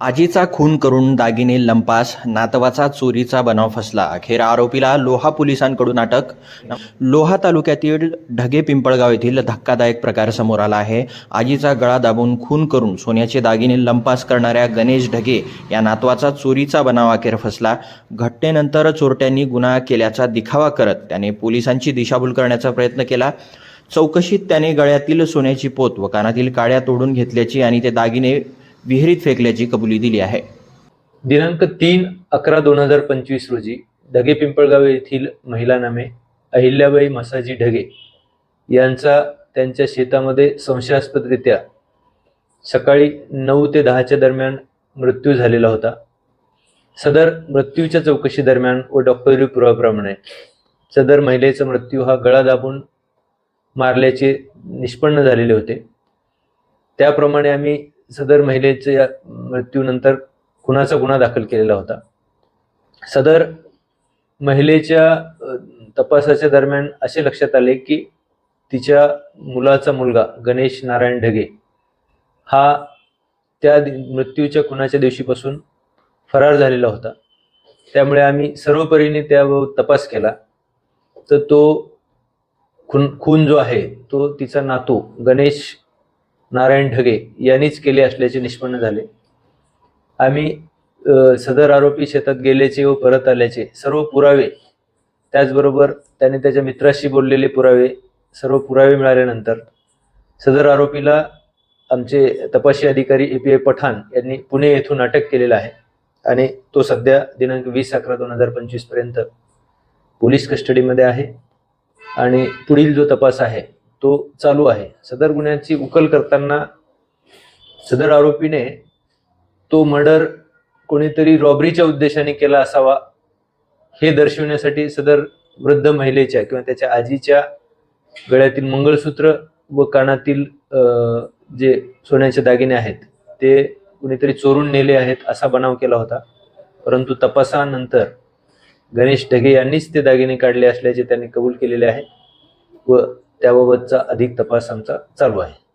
आजीचा खून करून दागिने लंपास नातवाचा चोरीचा बनाव फसला. अखेर आरोपीला लोहा पोलिसांकडून अटक. लोहा तालुक्यातील ढगे पिंपळगाव येथील धक्कादायक प्रकार समोर आला आहे. आजीचा गळा दाबून खून करून सोन्याचे दागिने लंपास करणाऱ्या गणेश ढगे या नातवाचा चोरीचा बनाव अखेर फसला. घटनेनंतर चोरट्यांनी गुन्हा केल्याचा दिखावा करत त्याने पोलिसांची दिशाभूल करण्याचा प्रयत्न केला. चौकशीत त्याने गळ्यातील सोन्याची पोत व कानातील काड्या तोडून घेतल्याची आणि ते दागिने विहिरीत फेकल्याची कबुली दिली आहे. दिनांक तीन अकरा दोन हजार पंचवीस रोजी ढगे पिंपळगाव येथील महिला नामे अहिल्याबाई मसाजी ढगे यांचा त्यांच्या शेतामध्ये संशयास्पदरित्या सकाळी नऊ ते दहाच्या दरम्यान मृत्यू झालेला होता. सदर मृत्यूच्या चौकशी दरम्यान व डॉक्टरी पुराव्याप्रमाणे सदर महिलेचा मृत्यू हा गळा दाबून मारल्याचे निष्पन्न झालेले होते. त्याप्रमाणे आम्ही सदर महिलेच्या मृत्यूनंतर खुनाचा गुन्हा दाखल केलेला होता. सदर महिलेच्या तपासाच्या दरम्यान असे लक्षात आले की तिच्या मुलाचा मुलगा गणेश नारायण ढगे हा त्या दि- मृत्यूच्या खुनाच्या दिवशीपासून फरार झालेला होता. त्यामुळे आम्ही सर्वपरीने त्याबाबत तपास केला. तर तो खून खून जो आहे तो तिचा नातू गणेश नारायण ढगे यांनीच केले असल्याचे निष्पन्न झाले. आम्ही सदर आरोपी शेतात गेल्याचे व परत आल्याचे सर्व पुरावे त्याचबरोबर त्याने त्याच्या मित्राशी बोललेले पुरावे सर्व पुरावे मिळाल्यानंतर सदर आरोपीला आमचे तपासी अधिकारी ए पी आय पठाण यांनी पुणे येथून अटक केलेला आहे आणि तो सध्या दिनांक वीस अकरा दोन हजार पंचवीसपर्यंत पोलीस कस्टडीमध्ये आहे आणि पुढील जो तपास आहे तो चालू आहे. सदर गुन्ह्याची उकल करताना सदर आरोपीने तो मर्डर कोणीतरी रॉबरीच्या उद्देशाने केला असावा हे दर्शवण्यासाठी सदर वृद्ध महिलेच्या किंवा त्याच्या आजीच्या गळ्यातील मंगळसूत्र व कानातील जे सोन्याचे दागिने आहेत ते कुणीतरी चोरून नेले आहेत असा बनाव केला होता. परंतु तपासानंतर गणेश ढगे यांनीच ते दागिने काढले असल्याचे त्यांनी कबूल केलेले आहे व त्याबाबतचा अधिक तपास आमचा चालू आहे.